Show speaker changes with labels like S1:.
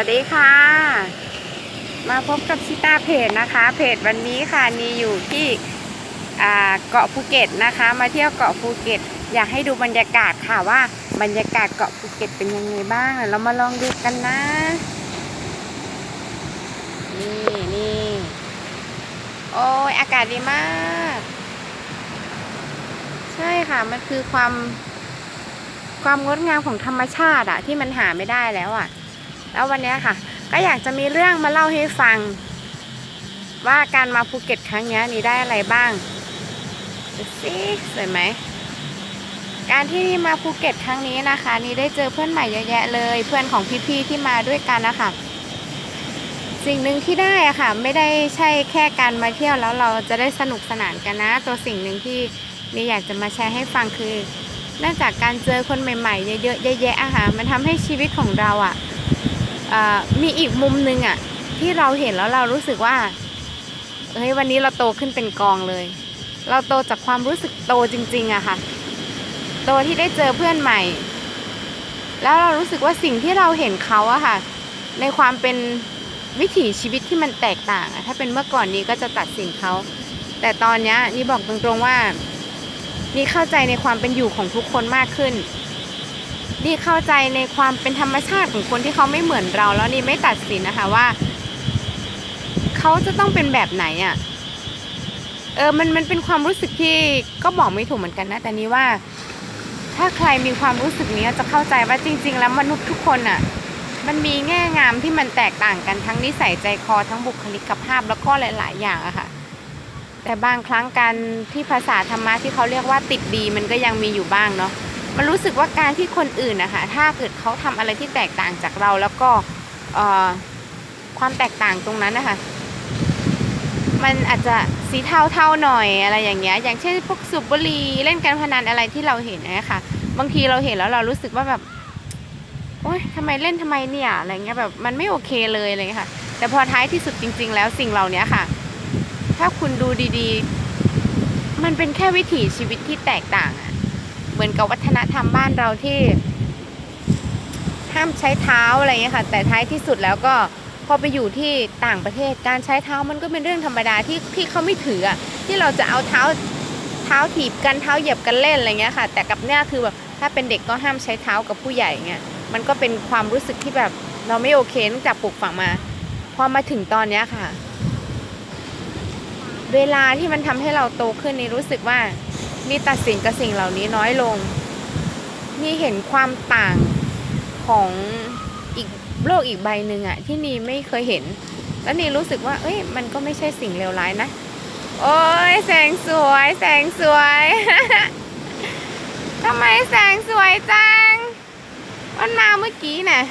S1: วัสดีค่ะ มาพบกับชิตาเพจนะคะ เพจวันนี้ค่ะนีอยู่ที่เกาะภูเก็ตนะคะ มาเที่ยวเกาะภูเก็ต อยากให้ดูบรรยากาศค่ะว่าบรรยากาศเกาะภูเก็ตเป็นยังไงบ้างเดี๋ยวเรามาลองดูกันนะ นี่นี่โอ้ยอากาศดีมาก ใช่ค่ะมันคือความความงดงามของธรรมชาติอะที่มันหาไม่ได้แล้วอะ แล้ววันนี้ค่ะ ก็อยากจะมีเรื่องมาเล่าให้ฟัง ว่าการมาภูเก็ตครั้งนี้นี่ได้อะไรบ้างดูสิสวยไหมการที่นี่มาภูเก็ตครั้งนี้นะคะ นี่ได้เจอเพื่อนใหม่เยอะแยะเลย เพื่อนของพี่ๆที่มาด้วยกันนะคะสิ่งหนึ่งที่ได้อะค่ะ ไม่ได้ใช่แค่การมาเที่ยวแล้วเราจะได้สนุกสนานกันนะ ตัวสิ่งหนึ่งที่นี่อยากจะมาแชร์ให้ฟังคือเนื่องจากการเจอคนใหม่ๆ เยอะๆแยะๆอะค่ะมันทำให้ชีวิตของเราอะเอ่อ มีอีกมุมหนึ่งอะที่เราเห็นแล้วเรารู้สึกว่าเฮ้ยวันนี้เราโตขึ้นเป็นกองเลย เราโตจากความรู้สึกโตจริงๆอะค่ะ โตที่ได้เจอเพื่อนใหม่ แล้วเรารู้สึกว่าสิ่งที่เราเห็นเขาอะค่ะ ในความเป็นวิถีชีวิตที่มันแตกต่างอะถ้าเป็นเมื่อก่อนนี้ก็จะตัดสินเขา แต่ตอนนี้นี่บอกตรงๆว่า นี่เข้าใจในความเป็นอยู่ของทุกคนมากขึ้น นี่เข้าใจในความเป็นธรรมชาติของคนที่เขาไม่เหมือนเรา แล้วนี่ไม่ตัดสินนะคะว่าเขาจะต้องเป็นแบบไหนอะ่ะเออมันมันเป็นความรู้สึกที่ก็บอกไม่ถูกเหมือนกันนะแต่นี่ว่า ถ้าใครมีความรู้สึกนี้จะเข้าใจว่าจริง ๆ แล้วมนุษย์ทุกคนอะมันมีแง่งามที่มันแตกต่างกันทั้งนิสัยใจคอทั้งบุคลิกภาพแล้วก็หลาย ๆ อย่างอะค่ะ แต่บางครั้งการที่ภาษาธรรมะที่เขาเรียกว่าติดดีมันก็ยังมีอยู่บ้างเนาะ มันรู้สึกว่าการที่คนอื่นนะคะถ้าเกิดเขาทำอะไรที่แตกต่างจากเราแล้วก็ความแตกต่างตรงนั้นนะคะมันอาจจะสีเทาๆหน่อยอะไรอย่างเงี้ย อย่างเช่นพวกสูบบุรีเล่นการพนันอะไรที่เราเห็นนะคะบางทีเราเห็นแล้วเรารู้สึกว่าแบบโอ๊ยทำไมเล่นทำไมเนี่ยอะไรเงี้ยแบบมันไม่โอเคเลยอะไรเงี้ยค่ะ แต่พอท้ายที่สุดจริง ๆ แล้วสิ่งเหล่านี้ค่ะ ถ้าคุณดูดีๆ มันเป็นแค่วิถีชีวิตที่แตกต่างอะ เหมือนกับวัฒนธรรมบ้านเราที่ ห้ามใช้เท้าอะไรเงี้ยค่ะ แต่ท้ายที่สุดแล้วก็พอไปอยู่ที่ต่างประเทศการใช้เท้ามันก็เป็นเรื่องธรรมดาที่ที่เขาไม่ถืออะที่เราจะเอาเท้าเท้าถีบกันเท้าเหยียบกันเล่นอะไรเงี้ยค่ะ แต่กับเนี่ยคือแบบถ้าเป็นเด็กก็ห้ามใช้เท้ากับผู้ใหญ่เงี้ยมันก็เป็นความรู้สึกที่แบบเราไม่โอเคตั้งแต่ปลูกฝังมาพอมาถึงตอนเนี้ยค่ะ เวลาที่มันทำให้เราโตขึ้นนี่รู้สึกว่า มีตัดสินกับสิ่งเหล่านี้น้อยลงนี่เห็นความต่างของอีกโลกอีกใบหนึ่งอะที่นีไม่เคยเห็น แล้วนีรู้สึกว่า เอ้ย มันก็ไม่ใช่สิ่งเลวร้ายนะ โอ้ยแสงสวย แสงสวยทำไมแสงสวยจัง มันมาเมื่อกี้น่ะ